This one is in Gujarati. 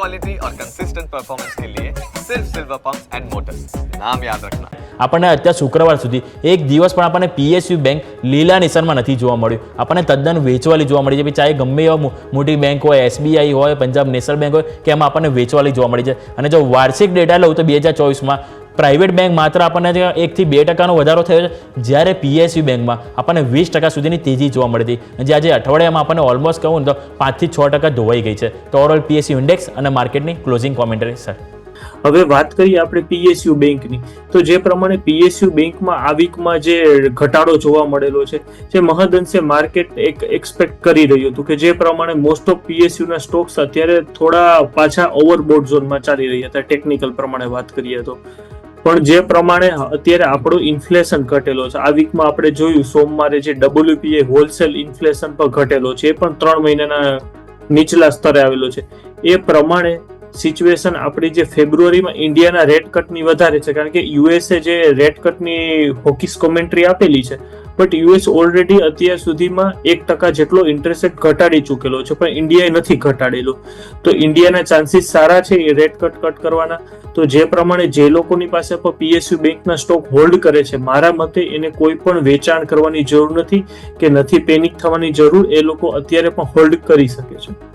क्वालिटी और कंसिस्टेंट परफॉर्मेंस के लिए सिर्फ सिल्वर पंप्स एंड मोटर्स नाम याद रखना આપણને અત્યાર શુક્રવાર સુધી એક દિવસ પણ આપણને પીએસયુ બેંક લીલા નિશાનમાં નથી જોવા મળ્યું આપણને તદ્દન વેચવાલી જોવા મળી છે ભાઈ ચાહે ગમે એવા મો- મોટી બેંક હોય એસબીઆઈ હોય પંજાબ નેશનલ બેંક હોય કે એમાં આપણને વેચવાલી જોવા મળી છે અને જો વાર્ષિક ડેટા લઉં તો બે હજાર ચોવીસમાં પ્રાઇવેટ બેંક માત્ર આપણને એકથી બે ટકાનો વધારો થયો છે. જ્યારે પીએસયુ બેંકમાં આપણને વીસ ટકા સુધીની તેજી જોવા મળી હતી. જે આજે અઠવાડિયામાં આપણને ઓલમોસ્ટ કહું તો પાંચથી છ ટકા ધોવાઈ ગઈ છે. તો ઓવરઓલ પીએસયુ ઇન્ડેક્સ અને માર્કેટની ક્લોઝિંગ કોમેન્ટરી સર હવે વાત કરીએ આપણે પીએસયુ બેંકની. તો જે પ્રમાણે પીએસયુ બેંકમાં આ વીકમાં જે ઘટાડો જોવા મળેલો છે, જે મહદઅંશે માર્કેટ એક એક્સપેક્ટ કરી રહ્યું હતું કે જે પ્રમાણે મોસ્ટ ઓફ પીએસયુના સ્ટોક્સ અત્યારે થોડા પાછા ઓવરબોર્ડ ઝોનમાં ચાલી રહ્યા હતા. ટેકનિકલ પ્રમાણે વાત કરીએ તો. પણ જે પ્રમાણે અત્યારે આપણું ઇન્ફ્લેશન ઘટેલો છે. આ વીકમાં આપણે જોયું, સોમવારે જે ડબલ્યુપીએ હોલસેલ ઇન્ફ્લેશન પર ઘટેલો છે, એ પણ ત્રણ મહિનાના નીચલા સ્તરે આવેલો છે. એ પ્રમાણે સિચ્યુએશન આપણી જે ફેબ્રુઆરીમાં ઇન્ડિયાના રેટ કટની વધારે છે. કારણ કે યુએસએ જે રેટ કટની હોકીસ કોમેન્ટ્રી આપેલી છે બટ યુએસ ઓલરેડી અત્યાર સુધીમાં એક ટકા જેટલો ઇન્ટરેસ્ટ ઘટાડી ચૂકેલો છે, પણ ઇન્ડિયાએ નથી ઘટાડેલો. તો ઇન્ડિયાના ચાન્સીસ સારા છે એ રેટ કટ કટ કરવાના. તો જે પ્રમાણે જે લોકોની પાસે પણ પીએસયુ બેંકના સ્ટોક હોલ્ડ કરે છે, મારા મતે એને કોઈ પણ વેચાણ કરવાની જરૂર નથી કે નથી પેનિક થવાની જરૂર, એ લોકો અત્યારે પણ હોલ્ડ કરી શકે છે.